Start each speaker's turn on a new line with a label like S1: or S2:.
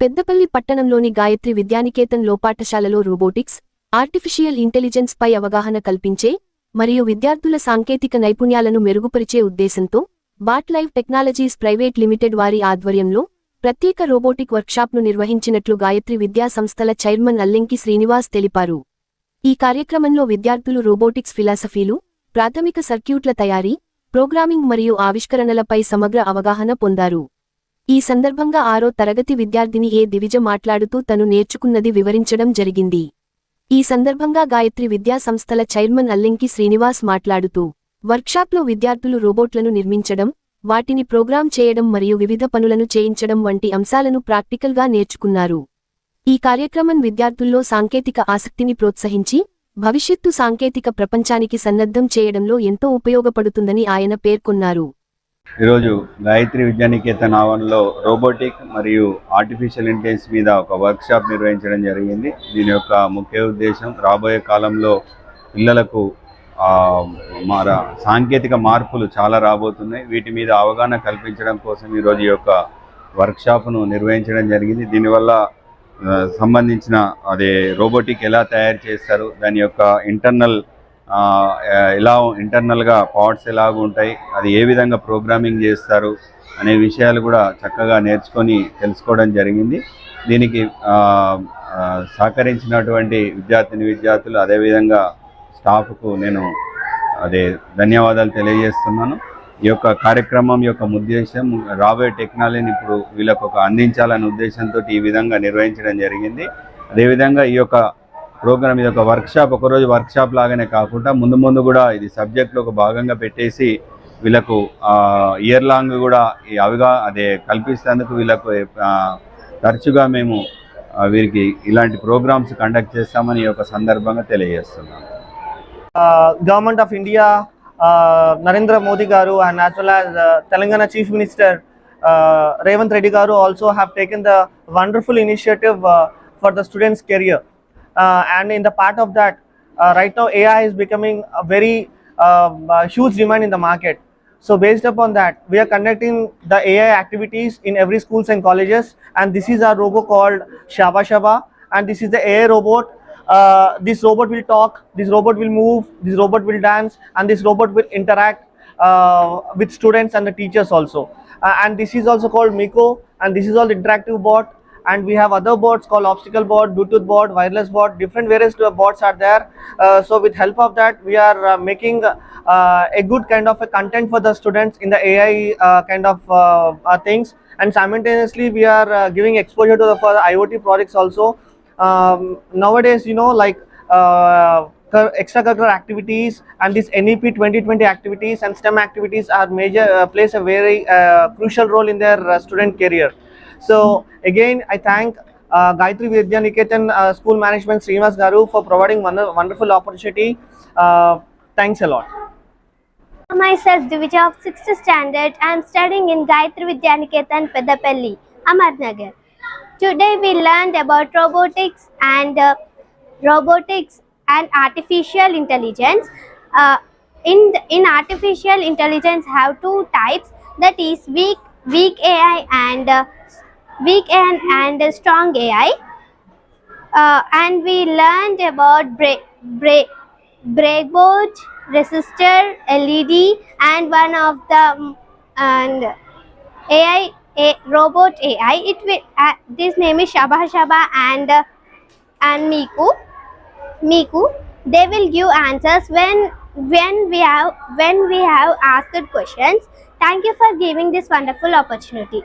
S1: పెద్దపల్లి పట్టణంలోని గాయత్రి విద్యానికేతన్ లోపాఠశాలలో robotics artificial intelligence పై అవగాహన కల్పించే మరియు విద్యార్థుల సాంకేతిక నైపుణ్యాలను మెరుగుపరిచే ఉద్దేశంతో Bot Live Technologies Private Limited వారి ఆధ్వర్యంలో ప్రత్యేక రోబోటిక్ వర్క్షాప్ను నిర్వహించినట్లు గాయత్రి విద్యా సంస్థల చైర్మన్ అల్లెంకి శ్రీనివాస్ తెలిపారు. ఈ కార్యక్రమంలో విద్యార్థులు రోబోటిక్స్ ఫిలాసఫీలు ప్రాథమిక సర్క్యూట్ల తయారీ ప్రోగ్రామింగ్ మరియు ఆవిష్కరణలపై సమగ్ర అవగాహన పొందారు. ఈ సందర్భంగా ఆరో తరగతి విద్యార్థిని ఏ దివిజ మాట్లాడుతూ తను నేర్చుకున్నది వివరించడం జరిగింది. ఈ సందర్భంగా గాయత్రి విద్యా సంస్థల చైర్మన్ అల్లెంకి శ్రీనివాస్ మాట్లాడుతూ వర్క్షాప్లో విద్యార్థులు రోబోట్లను నిర్మించడం వాటిని ప్రోగ్రాం చేయడం మరియు వివిధ పనులను చేయించడం వంటి అంశాలను ప్రాక్టికల్గా నేర్చుకున్నారు. ఈ కార్యక్రమం విద్యార్థుల్లో సాంకేతిక ఆసక్తిని ప్రోత్సహించి భవిష్యత్తు సాంకేతిక ప్రపంచానికి సన్నద్ధం చేయడంలో ఎంతో ఉపయోగపడుతుందని ఆయన పేర్కొన్నారు.
S2: ఈరోజు గాయత్రి విద్యానికేతన్ ఆవరణలో రోబోటిక్ మరియు ఆర్టిఫిషియల్ ఇంటెలిజెన్స్ మీద ఒక వర్క్షాప్ నిర్వహించడం జరిగింది. దీని యొక్క ముఖ్య ఉద్దేశం రాబోయే కాలంలో పిల్లలకు మా సాంకేతిక మార్పులు చాలా రాబోతున్నాయి. వీటి మీద అవగాహన కల్పించడం కోసం ఈరోజు ఈ యొక్క వర్క్షాప్ను నిర్వహించడం జరిగింది. దీనివల్ల సంబంధించిన అదే రోబోటిక్ ఎలా తయారు చేస్తారు దాని యొక్క ఇంటర్నల్ ఎలా ఇంటర్నల్గా పార్ట్స్ ఎలాగ ఉంటాయి అది ఏ విధంగా ప్రోగ్రామింగ్ చేస్తారు అనే విషయాలు కూడా చక్కగా నేర్చుకొని తెలుసుకోవడం జరిగింది. దీనికి సహకరించినటువంటి విద్యార్థిని విద్యార్థులు అదేవిధంగా స్టాఫ్కు నేను అదే ధన్యవాదాలు తెలియజేస్తున్నాను. ఈ యొక్క కార్యక్రమం యొక్క ఉద్దేశం రాబోయే టెక్నాలజీని ఇప్పుడు వీళ్ళకు ఒక అందించాలనే ఉద్దేశంతో ఈ విధంగా నిర్వహించడం జరిగింది. అదేవిధంగా ఈ యొక్క ప్రోగ్రామ్ ఇది ఒక వర్క్షాప్ ఒకరోజు వర్క్షాప్ లాగానే కాకుండా ముందు ముందు కూడా ఇది సబ్జెక్ట్లో ఒక భాగంగా పెట్టేసి వీళ్ళకు ఇయర్ లాంగ్ కూడా ఈ అవిగా అదే కల్పిస్తేందుకు వీళ్ళకు తరచుగా మేము వీరికి ఇలాంటి ప్రోగ్రామ్స్ కండక్ట్ చేస్తామని ఈ యొక్క సందర్భంగా తెలియజేస్తున్నాం.
S3: Government of India Narendra Modi garu and as well as Telangana chief minister Revanth Reddy garu also have taken the wonderful initiative for the students career uh, and in the part of that, uh, right now AI is becoming a very um, uh, huge demand in the market. So based upon that, we are conducting the AI activities in every schools and colleges. And this is our robot called Shaba Shaba, and this is the AI robot uh, this robot will talk, this robot will move, this robot will dance, and this robot will interact uh, with students and the teachers also. Uh, and this is also called Miko, and this is all interactive bot. And we have other boards called obstacle board Bluetooth board wireless board different various bots are there. Uh, so with help of that, we are uh, making uh, a good kind of a content for the students in the AI uh, kind of uh, uh, things. And simultaneously, we are uh, giving exposure to the for the IoT projects also um, nowadays you know like uh, cur- extracurricular activities and this nep 2020 activities and stem activities are major uh, plays a very uh, crucial role in their uh, student career so again i thank uh, gayatri vidya niketan uh, school management srinivas garu for providing one wonderful opportunity uh, thanks a lot
S4: Myself, Divija of 6th standard. I am studying in Gayatri Vidyaniketan, Pedapalli, Amarnagar. Today we learned about robotics and uh, robotics and artificial intelligence. Uh, in in artificial intelligence, have two types. That is weak weak AI and uh, weak and and strong AI. Uh, and we learned about break break breakboard, resistor, LED, and one of the mm, and AI a robot AI. It will uh, this name is Shaba Shaba and uh, and Miku. Miku. They will give answers when when we have when we have asked questions. Thank you for giving this wonderful opportunity.